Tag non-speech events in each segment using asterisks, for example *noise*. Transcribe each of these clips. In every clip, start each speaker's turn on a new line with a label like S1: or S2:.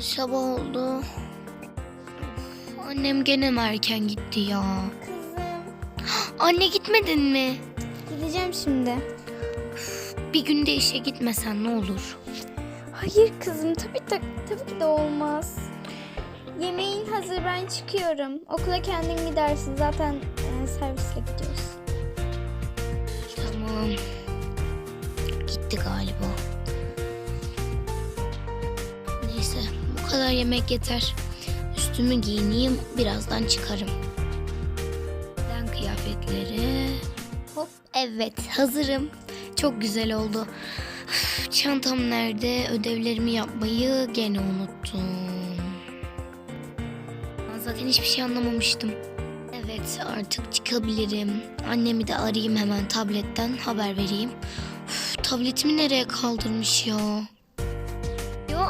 S1: Sabah oldu. Annem gene mi erken gitti ya?
S2: Kızım.
S1: Anne gitmedin mi?
S2: Gideceğim şimdi.
S1: Bir günde işe gitmesen ne olur?
S2: Hayır kızım tabii, tabii, tabii ki de olmaz. Yemeğin hazır ben çıkıyorum. Okula kendin gidersin zaten e, servisle gidiyoruz.
S1: Tamam. Gitti galiba. Bu kadar yemek yeter. Üstümü giyineyim birazdan çıkarım. Ben kıyafetleri. Hop evet hazırım. Çok güzel oldu. Çantam nerede? Ödevlerimi yapmayı gene unuttum. Ben zaten hiçbir şey anlamamıştım. Evet artık çıkabilirim. Annemi de arayayım hemen tabletten haber vereyim. Üf, tabletimi nereye kaldırmış ya?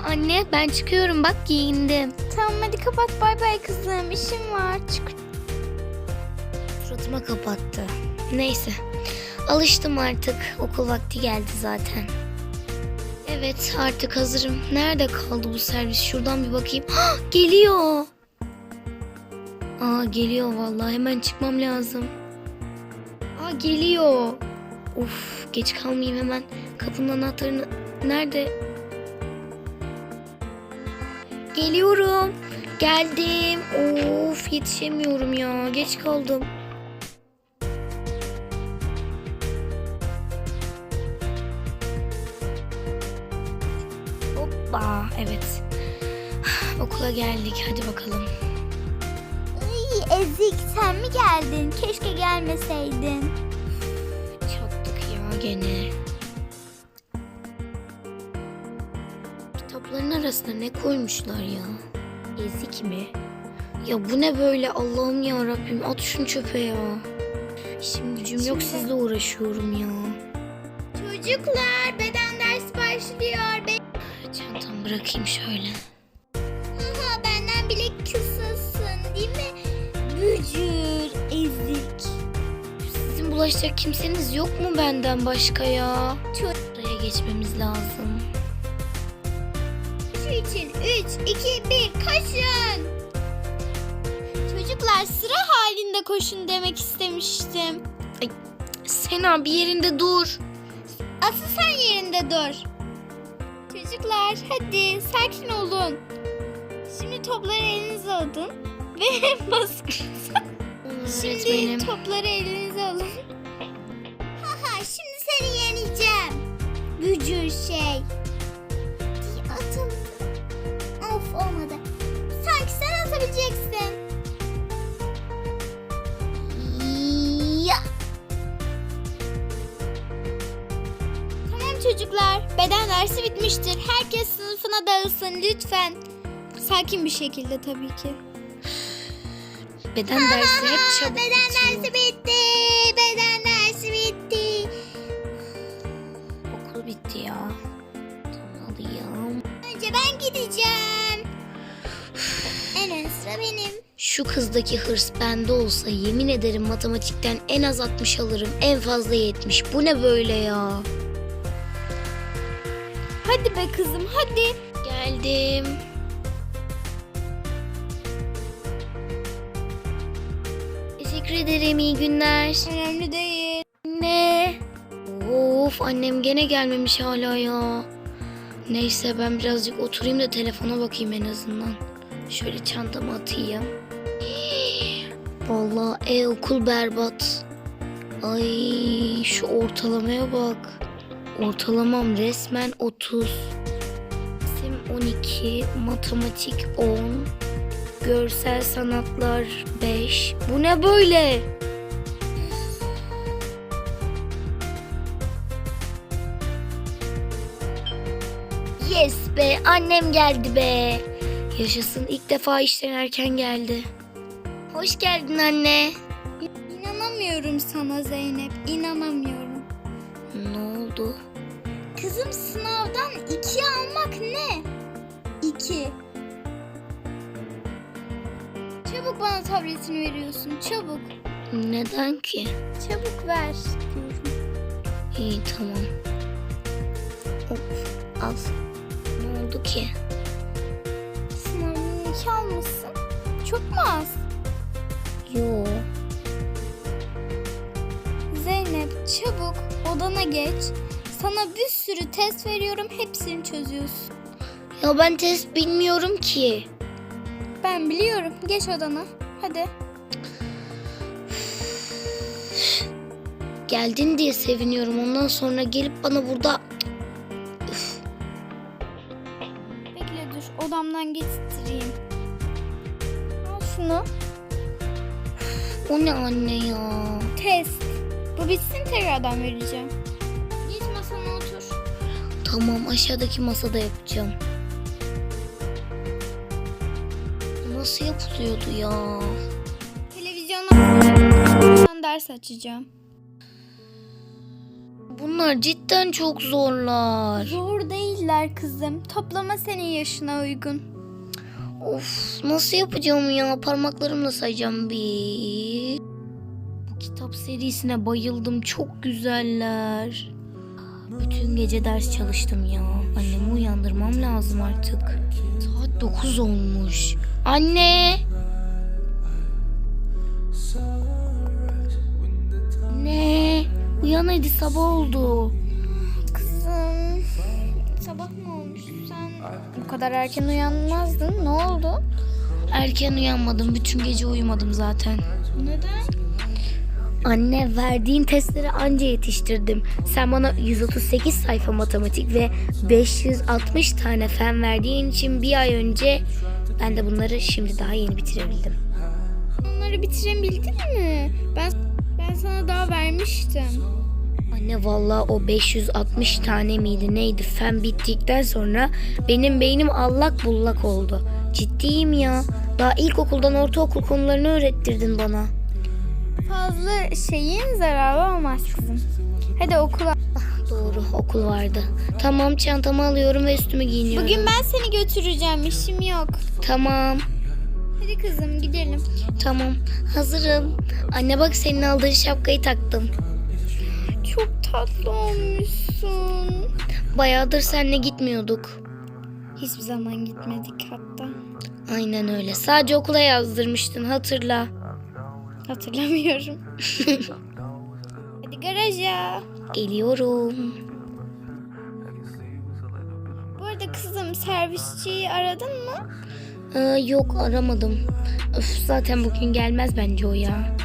S1: Anne ben çıkıyorum bak giyindim.
S2: Tamam hadi kapat bay bay kızım işim var. Çık.
S1: Suratıma kapattı. Neyse alıştım artık. Okul vakti geldi zaten. Evet artık hazırım. Nerede kaldı bu servis? Şuradan bir bakayım. Hah, *gasps* geliyor. Aa geliyor vallahi hemen çıkmam lazım. Aa geliyor. Of geç kalmayayım hemen. Kapının anahtarını nerede? Geliyorum. Geldim. Of yetişemiyorum ya. Geç kaldım. Hoppa evet. *sighs* Okula geldik hadi bakalım.
S2: Ay Ezik sen mi geldin? Keşke gelmeseydin.
S1: Çattık ya gene. Kitapların arasına ne koymuşlar ya? Ezik mi? Ya bu ne böyle Allah'ım ya Rabbim at şunu çöpe ya. Şimdi gücüm yok sizle uğraşıyorum ya.
S2: Çocuklar beden ders başlıyor. Be
S1: Çantamı bırakayım şöyle.
S2: Aha, benden bile kısasın değil mi? Bücür, ezik.
S1: Sizin bulaşacak kimseniz yok mu benden başka ya?
S2: Ço-
S1: Buraya geçmemiz lazım.
S2: İçin 3, 2, 1 koşun. Çocuklar sıra halinde koşun demek istemiştim.
S1: Sena bir yerinde dur.
S2: Asıl sen yerinde dur. Çocuklar hadi sakin olun. Şimdi topları elinize alın ve *laughs* baskın. Şimdi
S1: Öğretmenim.
S2: topları elinize alın. *laughs* Haha şimdi seni yeneceğim. Bücür şey. Dersi bitmiştir. Herkes sınıfına dağılsın lütfen. Sakin bir şekilde tabii ki.
S1: Beden dersi hep *laughs* çabuk
S2: Beden
S1: bitiyor.
S2: dersi bitti. Beden dersi bitti.
S1: Okul bitti ya. Tanımalıyım.
S2: Önce ben gideceğim. En ön sıra benim.
S1: Şu kızdaki hırs bende olsa yemin ederim matematikten en az 60 alırım. En fazla 70. Bu ne böyle ya?
S2: Hadi be kızım hadi.
S1: Geldim. Teşekkür ederim. iyi günler.
S2: Önemli değil.
S1: Ne? Of annem gene gelmemiş hala ya. Neyse ben birazcık oturayım da telefona bakayım en azından. Şöyle çantamı atayım. Vallahi e okul berbat. Ay şu ortalamaya bak. Ortalamam resmen 30. Sim 12, matematik 10, görsel sanatlar 5. Bu ne böyle? Yes be annem geldi be. Yaşasın ilk defa işten erken geldi. Hoş geldin anne.
S2: İnanamıyorum sana Zeynep. İnanamıyorum.
S1: Ne oldu?
S2: Kızım sınavdan iki almak ne? İki. Çabuk bana tabletini veriyorsun. Çabuk.
S1: Neden ki?
S2: Çabuk ver diyorum.
S1: İyi tamam. Hop, al. Ne oldu ki?
S2: iki almışsın. Çok mu az?
S1: Yo.
S2: Zeynep çabuk odana geç. Sana bir sürü test veriyorum hepsini çözüyorsun.
S1: Ya ben test bilmiyorum ki.
S2: Ben biliyorum. Geç odana. Hadi.
S1: Geldin diye seviniyorum. Ondan sonra gelip bana burada...
S2: Bekle dur odamdan getireyim. Al şunu.
S1: O ne anne ya?
S2: Test. Bu bitsin tekrardan vereceğim. Git masana otur.
S1: Tamam aşağıdaki masada yapacağım. Nasıl yapılıyordu ya?
S2: Televizyondan ders açacağım.
S1: Bunlar cidden çok zorlar.
S2: Zor değiller kızım. Toplama senin yaşına uygun.
S1: Of nasıl yapacağım ya? Parmaklarımla sayacağım. Bir. Kitap serisine bayıldım. Çok güzeller. Bütün gece ders çalıştım ya. Annemi uyandırmam lazım artık. Saat 9 olmuş. Anne! Ne? Uyan hadi sabah oldu.
S2: Kızım. Sabah mı olmuş? Sen bu kadar erken uyanmazdın. Ne oldu?
S1: Erken uyanmadım. Bütün gece uyumadım zaten.
S2: Neden?
S1: Anne verdiğin testleri anca yetiştirdim. Sen bana 138 sayfa matematik ve 560 tane fen verdiğin için bir ay önce ben de bunları şimdi daha yeni bitirebildim.
S2: Onları bitirebildin mi? Ben ben sana daha vermiştim.
S1: Anne vallahi o 560 tane miydi neydi fen bittikten sonra benim beynim allak bullak oldu. Ciddiyim ya. Daha ilkokuldan ortaokul konularını öğrettirdin bana.
S2: Fazla şeyin zararı olmaz kızım. Hadi okula.
S1: Doğru okul vardı. Tamam çantamı alıyorum ve üstümü giyiniyorum.
S2: Bugün ben seni götüreceğim. işim yok.
S1: Tamam.
S2: Hadi kızım gidelim.
S1: Tamam, hazırım. Anne bak senin aldığın şapkayı taktım.
S2: Çok tatlı olmuşsun.
S1: Bayağıdır seninle gitmiyorduk.
S2: Hiçbir zaman gitmedik hatta.
S1: Aynen öyle. Sadece okula yazdırmıştın, hatırla.
S2: Hatırlamıyorum. *laughs* Hadi garaja.
S1: Geliyorum.
S2: Bu arada kızım servisçiyi aradın mı?
S1: Ee, yok aramadım. Öf, zaten bugün gelmez bence o ya.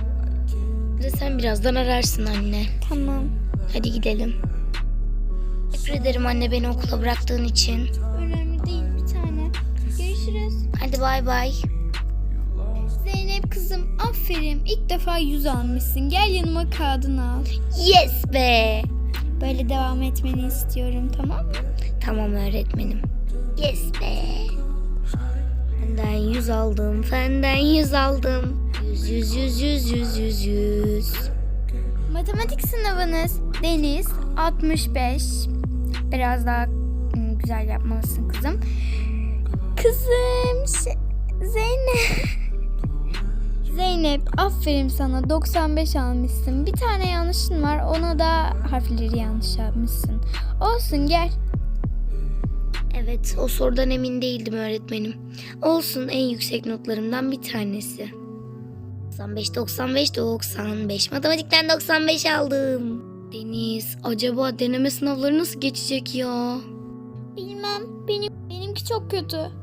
S1: Bir de sen birazdan ararsın anne.
S2: Tamam.
S1: Hadi gidelim. Teşekkür ederim anne beni okula bıraktığın için.
S2: Önemli değil bir tane. Görüşürüz.
S1: Hadi bay bay.
S2: Zeynep kızım aferin. İlk defa yüz almışsın. Gel yanıma kağıdını al.
S1: Yes be.
S2: Böyle devam etmeni istiyorum tamam mı?
S1: Tamam öğretmenim. Yes be. Fenden yüz aldım, fenden yüz aldım. Yüz yüz yüz yüz yüz yüz yüz.
S2: Matematik sınavınız Deniz 65. Biraz daha hmm, güzel yapmalısın kızım. Kızım Zeynep. *laughs* Zeynep aferin sana 95 almışsın. Bir tane yanlışın var ona da harfleri yanlış yapmışsın. Olsun gel.
S1: Evet, o sorudan emin değildim öğretmenim. Olsun en yüksek notlarımdan bir tanesi. 95, 95, 95. Matematikten 95 aldım. Deniz, acaba deneme sınavları nasıl geçecek ya?
S2: Bilmem benim benimki çok kötü.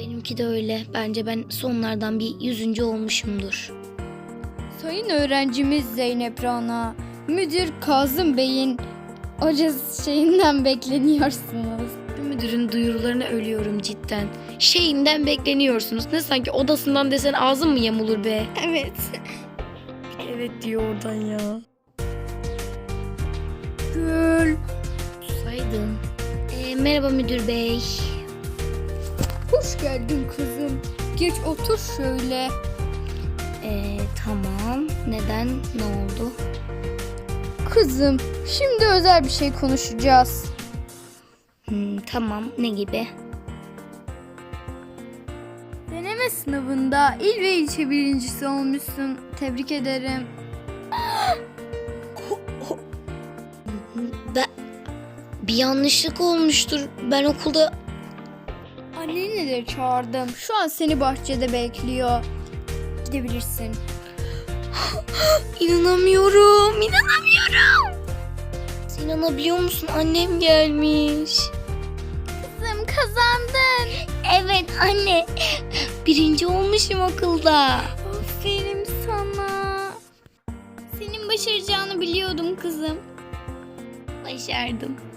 S1: Benimki de öyle. Bence ben sonlardan bir yüzüncü olmuşumdur.
S2: Sayın öğrencimiz Zeynep Rana, Müdür Kazım Bey'in hocası şeyinden bekleniyorsunuz.
S1: Müdürün duyurularına ölüyorum cidden. Şeyinden bekleniyorsunuz. Ne sanki odasından desen ağzın mı yamulur be?
S2: Evet.
S1: Evet diyor oradan ya.
S2: Gül.
S1: Susaydın. Ee, merhaba müdür bey.
S2: Hoş geldin kızım. Geç otur şöyle.
S1: Ee, tamam. Neden? Ne oldu?
S2: Kızım, şimdi özel bir şey konuşacağız.
S1: Hmm, tamam. Ne gibi?
S2: Deneme sınavında il ve ilçe birincisi olmuşsun. Tebrik ederim. *gasps*
S1: Ben... Bir yanlışlık olmuştur. Ben okulda...
S2: Anneni de çağırdım. Şu an seni bahçede bekliyor. Gidebilirsin. *gasps*
S1: İnanamıyorum, inanamıyorum. Sen inanabiliyor musun? Annem gelmiş.
S2: Kızım kazandın.
S1: Evet anne. *gasps* Birinci olmuşum okulda.
S2: Aferin sana. Senin başaracağını biliyordum kızım.
S1: Başardım.